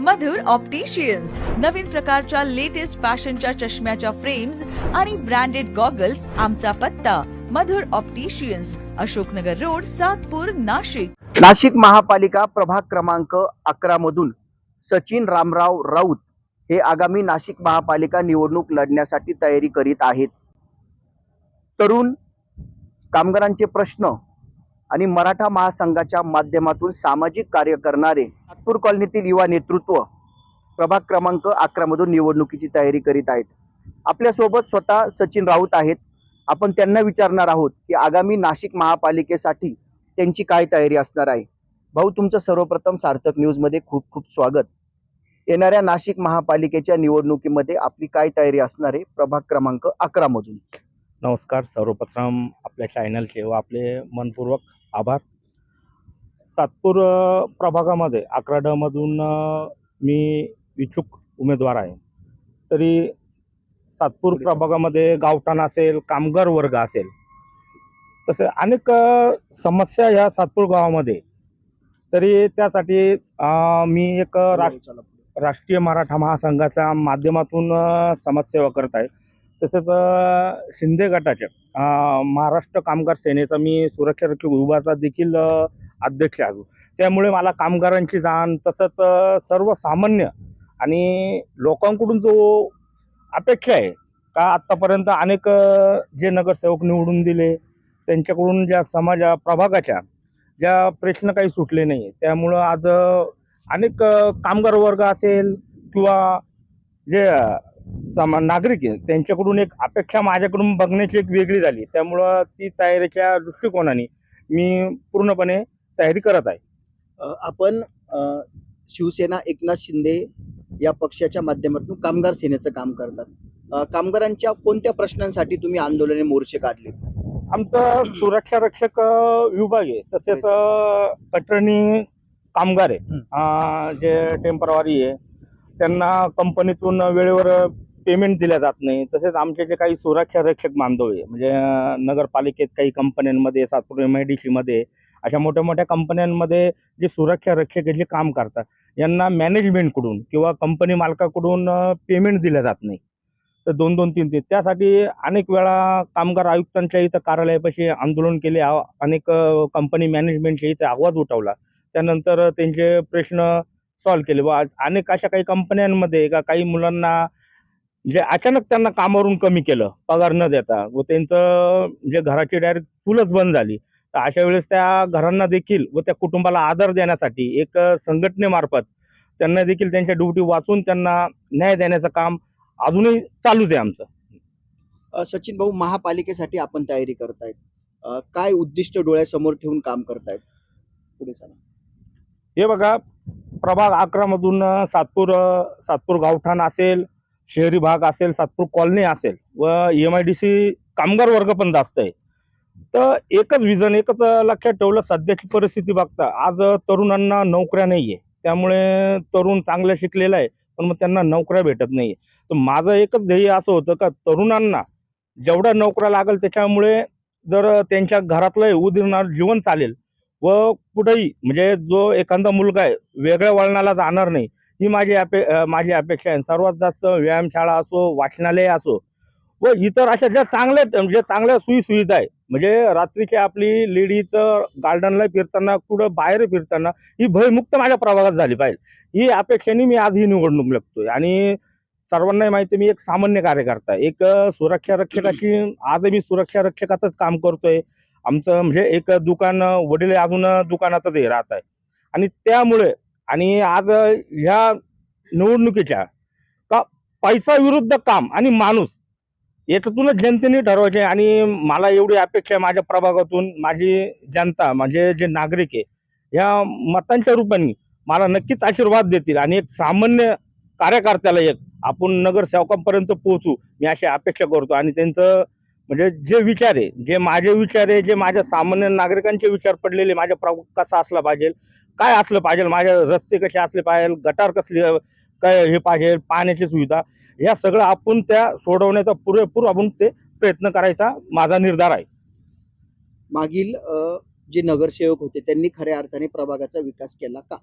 मधुर opticians नवीन प्रकारच्या latest फॅशनच्या चष्म्याच्या फ्रेम्स आणि ब्रँडेड गॉगल्स आमचा पत्ता. Madhur opticians Ashoknagar road Satpur Nashik. Nashik महापालिका प्रभाग क्रमांक अकरा मधून सचिन रामराव राऊत हे आगामी नाशिक महापालिका निवडणूक लढण्यासाठी तयारी करीत आहेत. तरुण कामगारांचे प्रश्न आणि मराठा महासंघाच्या माध्यमातून सामाजिक कार्य करणारे नागपूर कॉलनीतील युवा नेतृत्व प्रभाग क्रमांक अकरा मधून निवडणुकीची तयारी करीत आहेत. आपल्यासोबत स्वतः सचिन राऊत आहेत. आपण त्यांना विचारणार आहोत की आगामी नाशिक महापालिकेसाठी त्यांची काय तयारी असणार आहे. भाऊ तुमचं सर्वप्रथम सार्थक न्यूजमध्ये खूप खूप स्वागत. येणाऱ्या नाशिक महापालिकेच्या निवडणुकीमध्ये आपली काय तयारी असणार आहे? प्रभाग क्रमांक अकरा मधून. नमस्कार सर्वप्रथम आपल्या चॅनलचे व आपले मनपूर्वक आभार. सातपूर प्रभागामध्ये अकरा ड मधून अ, मी इच्छुक उमेदवार आहे. तरी सातपूर. प्रभागामध्ये गावठाण असेल कामगार वर्ग असेल तसे अनेक समस्या ह्या सातपूर गावामध्ये. तरी त्यासाठी मी एक राष्ट्र राष्ट्रीय मराठा महासंघाच्या माध्यमातून समाजसेवा करत आहे. तसंच शिंदे गटाच्या महाराष्ट्र कामगार सेनेचा मी सुरक्षा रक्षक विभागाचा देखील अध्यक्ष आहे त्यामुळे मला कामगारांची जाण तसंच सर्वसामान्य आणि लोकांकडून जो अपेक्षा आहे का आत्तापर्यंत अनेक जे नगरसेवक निवडून दिले त्यांच्याकडून ज्या समाजा प्रभागाच्या ज्या प्रश्न काही सुटले नाही त्यामुळं आज अनेक कामगार वर्ग असेल किंवा जे समा नागरिक आहे. त्यांच्याकडून एक अपेक्षा माझ्याकडून बघण्याची एक वेगळी झाली. त्यामुळं ती तयारीच्या दृष्टिकोनाने मी पूर्णपणे तयारी करत आहे. अ, आपण अ, शिवसेना एकनाथ शिंदे या पक्षाच्या माध्यमातून कामगार सेनेचं काम करतात. अ, कामगारांच्या कोणत्या प्रश्नांसाठी तुम्ही आंदोलने मोर्चे काढले आमचं सुरक्षा रक्षक अ, विभाग आहे. तसेच अ, कटरणी कामगार आहे. अ, जे टेम्परवारी आहे. त्यांना कंपनीतून वेळेवर पेमेंट दिल्या जात नाही. तसेच आमचे जे काही सुरक्षा रक्षक बांधव आहे म्हणजे नगरपालिकेत काही कंपन्यांमध्ये सातपूर एम आय डी सीमध्ये अशा मोठ्या मोठ्या कंपन्यांमध्ये जे सुरक्षा रक्षक आहे जे काम करतात यांना मॅनेजमेंटकडून किंवा कंपनी मालकाकडून पेमेंट दिल्या जात नाही. तर दोन दोन तीन तीन. त्यासाठी अनेक वेळा कामगार आयुक्तांच्या इथं कार्यालयापाशी आंदोलन केले. अनेक कंपनी मॅनेजमेंटच्या इथं आवाज उठवला. त्यानंतर त्यांचे प्रश्न सॉल्व्ह केले. व अनेक अशा काही कंपन्यांमध्ये का काही मुलांना जे अचानक त्यांना कामावरून कमी केलं पगार न देता व त्यांचं जे घराची डायरेक्ट चूलच बंद झाली तर अशा वेळेस त्या घरांना देखील व त्या कुटुंबाला आधार देण्यासाठी एक संघटनेमार्फत त्यांना देखील त्यांच्या ड्युटी वाचून त्यांना न्याय देण्याचं काम अजूनही चालूच आहे आमचं. सचिन भाऊ महापालिकेसाठी आपण तयारी करतायत. काय उद्दिष्ट डोळ्यासमोर ठेवून काम करतायत? पुढे सांगा. हे बघा प्रभाग अकरामधून सातपूर सातपूर गावठाण असेल शहरी भाग असेल सातपूर कॉलनी असेल व एम आय डी सी कामगार वर्ग पण जास्त आहे. तर एकच विजन एकच लक्षात ठेवलं सध्याची परिस्थिती बघता. आज तरुणांना नोकऱ्या नाही आहे त्यामुळे तरुण चांगलं शिकलेला आहे पण मग त्यांना नोकऱ्या भेटत नाही तर माझं एकच ध्येय असं होतं का तरुणांना जेवढ्या नोकऱ्या लागेल त्याच्यामुळे जर त्यांच्या घरातलं उदिरणार जीवन चालेल व कुठेही म्हणजे जो एखादा मुलगा आहे वेगळ्या वळणाला जाणार नाही ही माझी अपे माझी अपेक्षा आहे. सर्वात जास्त व्यायामशाळा असो वाचनालय असो व इतर अशा ज्या चांगल्या म्हणजे चांगल्या सोयीसुविधा आहे म्हणजे रात्रीची आपली लेडीज गार्डनला फिरताना कुठं बाहेर फिरताना ही भयमुक्त माझ्या प्रभागात झाली पाहिजे. ही अपेक्षेने मी आज ही निवडणूक लागतोय आणि सर्वांनाही माहिती मी एक सामान्य कार्यकर्ता एक सुरक्षा रक्षकाची आज मी सुरक्षा रक्षकाचंच काम करतोय. आमचं म्हणजे एक दुकान वडील अजून दुकानातच हे राहत आहे. आणि त्यामुळे आणि आज ह्या निवडणुकीच्या का पैसा विरुद्ध काम आणि माणूस याच्यातूनच जनतेने ठरवायचे आणि मला एवढी अपेक्षा आहे माझ्या प्रभागातून माझी जनता म्हणजे जे नागरिक आहे ह्या मतांच्या रूपाने मला नक्कीच आशीर्वाद देतील आणि एक सामान्य कार्यकर्त्याला एक आपण नगरसेवकांपर्यंत पोहोचू मी अशी अपेक्षा करतो आणि त्यांचं म्हणजे जे विचार आहे जे माझे विचार आहे जे माझ्या सामान्य नागरिकांचे विचार पडलेले माझ्या प्रभाग कसा असला पाहिजे काय असलं पाहिजे माझ्या रस्ते कसे असले पाहिजे गटार कसले काय हे पाहिजे पाण्याची सुविधा या सगळं आपण त्या सोडवण्याचा पुरेपूर आपण ते प्रयत्न करायचा माझा निर्धार आहे. मागील जे नगरसेवक होते त्यांनी खऱ्या अर्थाने प्रभागाचा विकास केला का?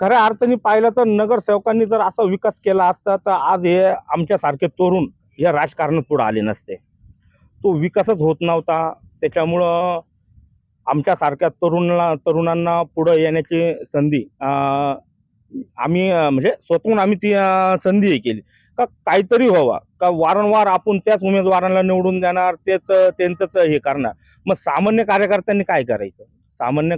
खऱ्या अर्थाने पाहिलं तर नगरसेवकांनी जर असा विकास केला असता तर आज हे आमच्यासारखे तरुण या राजकारणात पुढे आले नसते. तो विकासच होत नव्हता. त्याच्यामुळं आमच्यासारख्या तरुणाला तरुणांना पुढं येण्याची संधी आम्ही म्हणजे स्वतःहून आम्ही ती संधी हे केली. का काहीतरी व्हावा. का वारंवार आपण त्याच उमेदवारांना निवडून देणार तेच त्यांचंच हे करणार. मग सामान्य कार्यकर्त्यांनी काय करायचं? सामान्य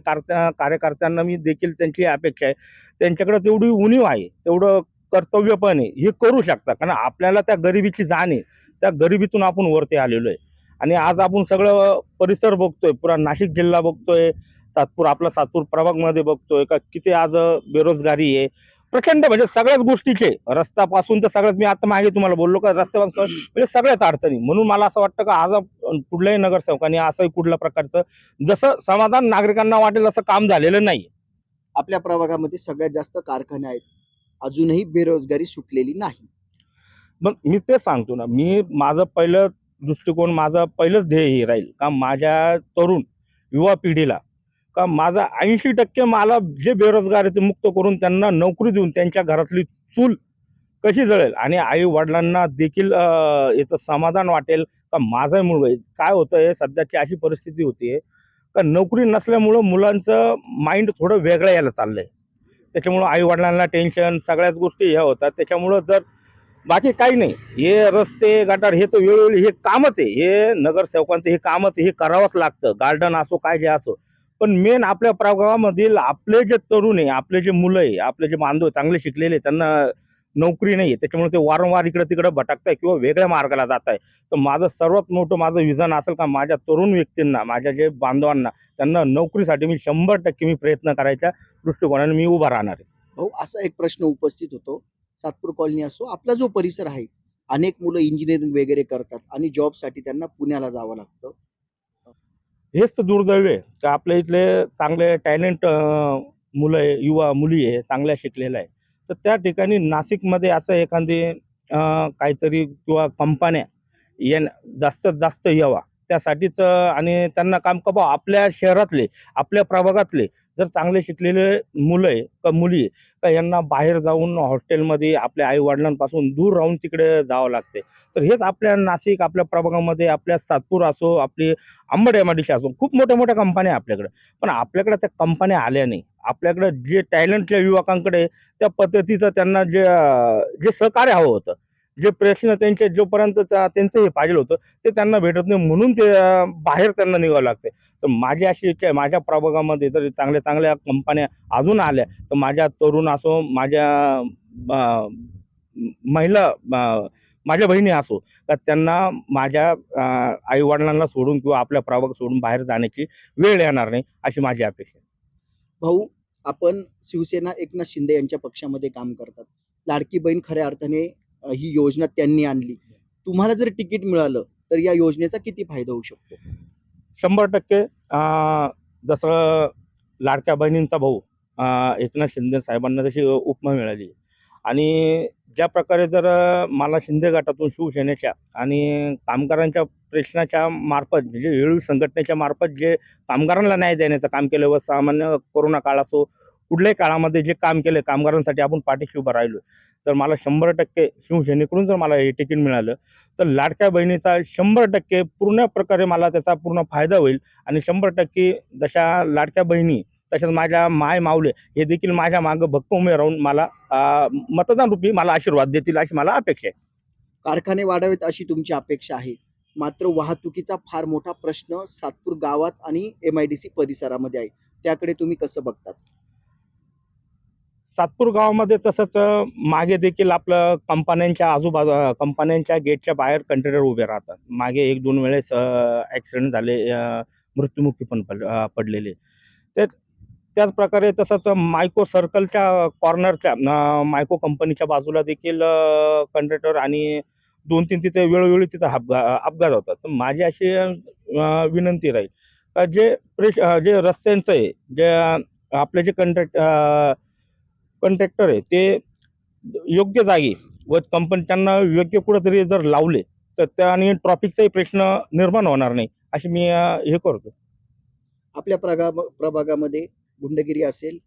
कार्यकर्त्यांना मी देखील त्यांची अपेक्षा आहे. त्यांच्याकडे तेवढी उणीव आहे. तेवढं कर्तव्य पण आहे. हे करू शकता. कारण आपल्याला त्या गरिबीची जाण आहे. त्या गरिबीतून आपण वरती आलेलो आहे. आणि आज आपण सगळं परिसर बघतोय पुरा नाशिक जिल्हा बघतोय सातपूर आपला सातपूर प्रभागमध्ये बघतोय का किती आज बेरोजगारी आहे. प्रचंड म्हणजे सगळ्याच गोष्टीचे रस्त्यापासून तर सगळ्यात मी आता मागे तुम्हाला बोललो का रस्त्यापासून म्हणजे सगळ्याच अडचणी. म्हणून मला असं वाटतं का आज कुठल्याही नगरसेवकांनी असंही कुठल्या प्रकारचं जसं समाधान नागरिकांना वाटेल असं काम झालेलं नाही आपल्या प्रभागामध्ये सगळ्यात जास्त कारखाने आहेत. अजूनही बेरोजगारी सुटलेली नाही. मग मी ते सांगतो ना मी माझं पहिलं दृष्टिकोन माझं पहिलंच ध्येय हे राहील. का माझ्या तरुण युवा पिढीला का माझा ऐंशी टक्के मला जे बेरोजगार आहे ते मुक्त करून त्यांना नोकरी देऊन त्यांच्या घरातली चूल कशी जळेल? आणि आई वडिलांना देखील याचं समाधान वाटेल का माझा मुलगा काय होतं आहे सध्याची अशी परिस्थिती होती. का नोकरी नसल्यामुळं मुलांचं माइंड थोडं वेगळं यायला चाललं आहे त्याच्यामुळं आई वडिलांना टेन्शन सगळ्याच गोष्टी ह्या होतात. त्याच्यामुळं जर बाकी काही नाही. हे रस्ते गटार हे तर वेळोवेळी हे कामच आहे. हे नगरसेवकांचं हे कामच आहे. हे करावंच लागतं. गार्डन असो काय जे असो. पण मेन आपल्या प्रभागामधील आपले जे तरुण आहे आपले जे मुलं आहे आपले जे बांधव चांगले शिकलेले त्यांना नोकरी नाही आहे. त्याच्यामुळे ते वारंवार इकडे तिकडे भटकताय किंवा वेगळ्या मार्गाला जात आहे तर माझं सर्वात मोठं माझं विजन असेल का माझ्या तरुण व्यक्तींना माझ्या जे बांधवांना त्यांना नोकरीसाठी मी शंभर टक्के मी प्रयत्न करायच्या दृष्टिकोनाने मी उभा राहणार आहे. भाऊ असा एक प्रश्न उपस्थित होतो. सातपूर कॉलनी असो आपला जो परिसर आहे. अनेक मुलं इंजिनिअरिंग वगैरे करतात आणि जॉबसाठी त्यांना पुण्याला जावं लागतं. हेच तर दुर्दैव आहे. का आपल्या इथले चांगले टॅलेंट मुलं आहे युवा मुली आहे चांगल्या शिकलेल्या आहे तर त्या ठिकाणी नाशिकमध्ये असं एखादी काहीतरी किंवा कंपन्या येण जास्तीत जास्त यावा. त्यासाठीच आणि त्यांना काम कपाव. आपल्या शहरातले आपल्या प्रभागातले जर चांगले शिकलेले मुलं आहे का मुली आहे का यांना बाहेर जाऊन हॉस्टेलमध्ये आपल्या आईवडिलांपासून दूर राहून तिकडे जावं लागते तर हेच आपल्या नाशिक आपल्या प्रभागामध्ये आपल्या सातपूर असो आपली अंबड एम असो खूप मोठ्या मोठ्या कंपन्या आहे आपल्याकडे. पण आपल्याकडे त्या कंपन्या आल्या नाही. आपल्याकडे जे टॅलेंटच्या युवकांकडे त्या पद्धतीचं त्यांना जे जे सहकार्य हवं होतं जे प्रश्न त्यांचे जोपर्यंत त्या- त्यांचं हे पाहिजे होतं ते त्यांना भेटत नाही म्हणून ते बाहेर त्यांना निघावं लागते. तर माझी अशी इच्छा आहे माझ्या प्रभागामध्ये जर चांगल्या चांगल्या कंपन्या अजून आल्या तर माझ्या तरुण असो माझ्या महिला माझ्या बहिणी असो तर त्यांना माझ्या आई वडिलांना सोडून किंवा आपल्या प्रभाग सोडून बाहेर जाण्याची वेळ येणार नाही अशी माझी अपेक्षा आहे. भाऊ आपण शिवसेना एकनाथ शिंदे यांच्या पक्षामध्ये काम करतात. लाडकी बहीण खऱ्या अर्थाने ही योजना त्यांनी आणली. तुम्हाला जर तिकीट मिळालं तर या योजनेचा किती फायदा होऊ शकतो? शंभर टक्के जसं लाडक्या बहिणींचा भाऊ एकनाथ शिंदे साहेबांना तशी उपमा मिळाली. आणि ज्या प्रकारे जर मला शिंदे गटातून शिवसेनेच्या आणि कामगारांच्या प्रश्नाच्या मार्फत म्हणजे वेळोवेळी संघटनेच्या मार्फत जे कामगारांना न्याय देण्याचं काम केलं व सामान्य कोरोना काळ असो कुठल्याही काळामध्ये जे काम केलं कामगारांसाठी आपण पाठीशी उभं राहिलो तर मला शंभर टक्के शिवसेनेकडून जर मला हे तिकीट मिळालं तर लाडक्या बहिणीचा शंभर टक्के पूर्ण प्रकारे मला त्याचा पूर्ण फायदा होईल. आणि शंभर टक्के जशा लाडक्या बहिणी तसेच माझ्या माय माऊले हे देखील माझ्या मागं भक्क उमे राहून मला मतदान रूपी मला आशीर्वाद देतील अशी मला अपेक्षा आहे. कारखाने वाढावेत अशी तुमची अपेक्षा आहे. मात्र वाहतुकीचा फार मोठा प्रश्न सातपूर गावात आणि एम आय डी सी परिसरामध्ये आहे. त्याकडे तुम्ही कसं बघतात? सातपूर गावामध्ये तसंच मागे देखील आपलं कंपन्यांच्या आजूबाजू कंपन्यांच्या गेटच्या बाहेर कंटेनर उभे राहतात. मागे एक दोन वेळेस ॲक्सिडेंट झाले मृत्युमुखी पण पड पडलेले. ते त्याच प्रकारे तसंच मायको सर्कलच्या कॉर्नरच्या मायको कंपनीच्या बाजूला देखील कंडक्टर आणि दोन तीन तिथे वेळोवेळी तिथं अपघा अपघात होतात. तर माझी अशी विनंती राहील जे प्रेश जे रस्त्यांचं आहे जे आपले जे कंट्रॅक्ट कॉन्ट्रॅक्टर आहे ते योग्य जागी व कंपनी त्यांना योग्य कुठेतरी जर लावले तर त्याने ट्रॉफिकचाही प्रश्न निर्माण होणार नाही अशी मी हे करतो. आपल्या प्रगा प्रभागामध्ये गुंडगिरी असेल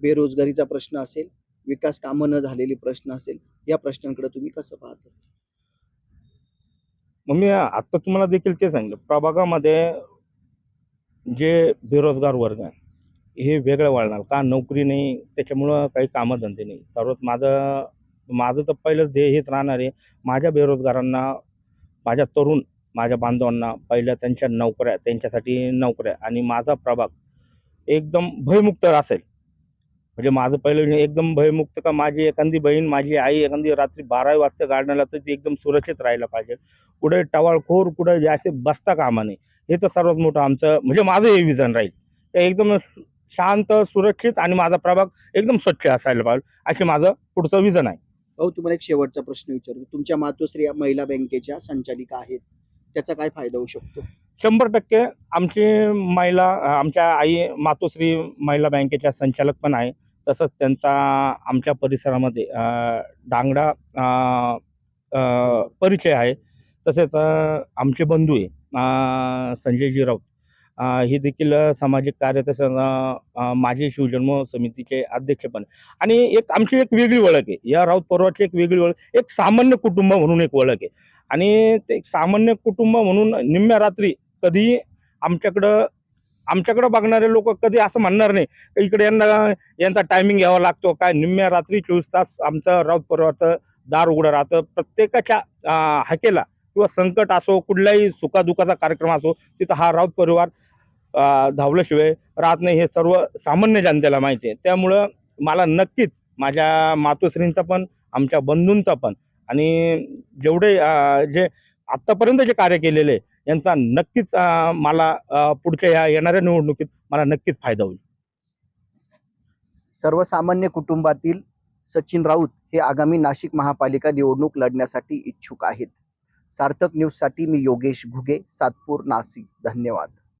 बेरोजगारीचा प्रश्न असेल विकास कामं न झालेले प्रश्न असेल या प्रश्नांकडे तुम्ही कसं पाहता? मग मी आता तुम्हाला देखील ते सांगितलं प्रभागामध्ये जे बेरोजगार वर्ग आहे हे वेगळं वाढणार. का नोकरी नाही त्याच्यामुळं काही कामधंदे नाही. सर्वात माझं माझं तर पहिलंच ध्येय हेच राहणार आहे. माझ्या बेरोजगारांना माझ्या तरुण माझ्या बांधवांना पहिल्या त्यांच्या नोकऱ्या त्यांच्यासाठी नोकऱ्या आणि माझा प्रभाग एकदम भयमुक्त असेल. म्हणजे माझं पहिलं म्हणजे एकदम भयमुक्त का माझी एखादी बहीण माझी आई एखादी रात्री बारा वाजता गाडण्याला तर ती एकदम सुरक्षित राहायला पाहिजे. कुठे टवाळखोर कुठे जे असे बसता कामा नाही हे तर सर्वात मोठं आमचं म्हणजे माझं हे विजन राहील. ते एकदम शांत सुरक्षित आणि माझा प्रभाग एकदम स्वच्छ असायला पाहिजे असे माझं पुढचं विजन आहे. भाऊ तुम्हाला एक शेवटचा प्रश्न विचारतो. तुमच्या मातोश्री या महिला बँकेच्या संचालिका आहेत. त्याचा काय फायदा होऊ शकतो? शंभर टक्के आमची महिला आमच्या आई मातोश्री महिला बँकेच्या संचालक पण आहे. तसंच त्यांचा आमच्या परिसरामध्ये डांगडा परिचय आहे. तसेच आमचे बंधू आहे संजयजी राऊत. हे देखील सामाजिक कार्य तसं माझे शिवजन्म समितीचे अध्यक्ष पण. आणि एक आमची एक वेगळी ओळख आहे. या राऊत पर्वाची एक वेगळी ओळख एक सामान्य कुटुंब म्हणून एक ओळख आहे. आणि ते एक सामान्य कुटुंब म्हणून निम्म्या रात्री कधी आमच्याकडं आमच्याकडं बघणारे लोक कधी असं म्हणणार नाही इकडे यांना यांचा टायमिंग घ्यावा लागतो काय निम्म्या रात्री चोवीस तास आमचं राऊत पर्वाचं दार उघडं राहतं. प्रत्येकाच्या हाकेला किंवा संकट असो कुठल्याही सुखादुखाचा कार्यक्रम असो तिथं हा राऊत परिवार धावल्याशिवाय राहत नाही हे सर्व सामान्य जनतेला माहिती आहे. त्यामुळं मला नक्कीच माझ्या मातोश्रींचा पण आमच्या बंधूंचा पण आणि जेवढे जे आत्तापर्यंत जे कार्य केलेले आहे, यांचा नक्कीच मला पुढच्या या येणाऱ्या निवडणुकीत मला नक्कीच फायदा होईल. सर्वसामान्य कुटुंबातील सचिन राऊत हे आगामी नाशिक महापालिका निवडणूक लढण्यासाठी इच्छुक आहेत. सार्थक न्यूजसाठी मी योगेश घुगे सातपूर नाशिक. धन्यवाद.